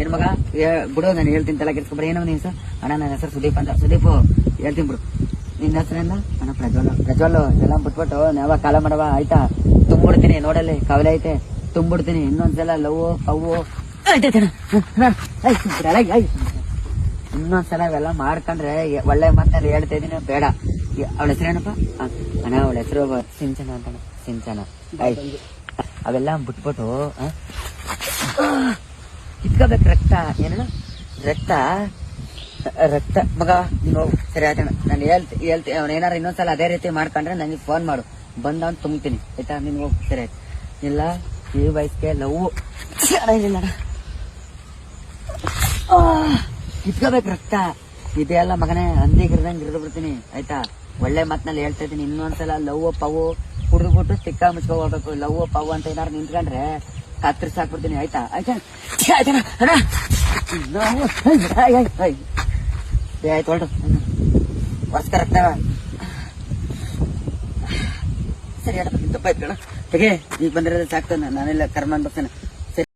ಏನ್ ಮಗ? ಬಿಡು, ನಾನು ಹೇಳ್ತೀನಿ ತಲೆ ಕೆಡ್ಸ್ಕೊಬ್ರಿ ಏನೋ ನೀನು ಅಣ್ಣ, ನನ್ನ ಹೆಸರು ಸುದೀಪ್ ಅಂತ. ಸುದೀಪ್, ಹೇಳ್ತೀನಿ ಬಿಡು. ನಿನ್ನ ಹೆಸರಿಂದ ಅಣ್ಣ, ಪ್ರಜ್ವಲ್. ಪ್ರಜ್ವಲ್ ಎಲ್ಲ ಬಿಟ್ಬಿಟ್ಟು ನಾವ ಕಾಲ ಮಾಡವ. ಆಯ್ತಾ? ತುಂಬಿಡ್ತೀನಿ, ನೋಡಲ್ಲಿ, ಕವಲೆ ಐತೆ. ತುಂಬಿಡ್ತೀನಿ. ಇನ್ನೊಂದ್ಸಲ ಲವ್ ಅವು ಇನ್ನೊಂದ್ಸಲ ಇವೆಲ್ಲ ಮಾಡ್ಕೊಂಡ್ರೆ ಒಳ್ಳೆ ಮಾತಲ್ಲಿ ಹೇಳ್ತಾ ಇದೀನಿ. ಬೇಡ. ಅವಳ ಹೆಸರೇನಪ್ಪ ಅಣ್ಣ, ಅವಳ ಹೆಸರು ಸಿಂಚನ ಅಂತ ಸಿಂಚನ. ಅವೆಲ್ಲ ಬಿಟ್ಬಿಟ್ಟು ಕಿತ್ಕೋಬೇಕು ರಕ್ತ, ಏನಣ್ಣ? ರಕ್ತ? ರಕ್ತ. ಮಗ, ನೀನು ಸರಿ ಆಯ್ತಣ್ಣ. ನಾನು ಹೇಳ್ತಿ ಹೇಳ್ತಿ, ಅವ್ನು ಏನಾರು ಇನ್ನೊಂದ್ಸಲ ಅದೇ ರೀತಿ ಮಾಡ್ಕೊಂಡ್ರೆ ನನಗೆ ಫೋನ್ ಮಾಡು. ಬಂದ ಅವ್ನು ತುಂಬ್ತೀನಿ. ಆಯ್ತಾ? ನೀನು ಹೋಗಿ. ಸರಿ ಆಯ್ತು. ಇಲ್ಲ, ಈ ವಯಸ್ಸಿಗೆ ಲವ್. ಇಲ್ಲ ಕಿತ್ಕೋಬೇಕು ರಕ್ತ. ಇದೆಲ್ಲ ಮಗನೇ ಅಂದಿಗಿರ್ದಂಗೆ ಹಿಡಿದು ಬಿಡ್ತೀನಿ. ಆಯ್ತಾ? ಒಳ್ಳೆ ಮಾತಿನಲ್ಲಿ ಹೇಳ್ತಾ ಇದ್ದೀನಿ. ಇನ್ನೊಂದ್ಸಲ ಲವ್ ಪವು ಕುಡಿದ್ಬಿಟ್ಟು ತಿಕ್ಕ ಮುಚ್ಕೊ ಹೋಗ್ಬೇಕು ಲವ್ ಪವು ಅಂತ ಏನಾರು ನಿಂತ್ಕೊಂಡ್ರೆ ಕತ್ತರಿಸಿ ಸಾಕ್ಬಿಡ್ತೀನಿ ಆಯ್ತಾ? ಆಯ್ತಾ? ಆಯ್ತಣ್ಣ ಅಣ್ಣ! ನಾವು ಆಯ್, ಆಯ್, ಆಯ್. ಏ, ಆಯ್ತು ಹೊರಟು. ಹೊಸ್ಕ ರಕ್ತ ಸರಿ ತಪ್ಪಾಯ್ತು ಕಣ. ಹೇಗೆ ಈಗ ಬಂದಿರೋದು ಸಾಕ್ತಾನೆ ನಾನೆಲ್ಲ ಕರ್ಮ ಅನ್ಬರ್ತೇನೆ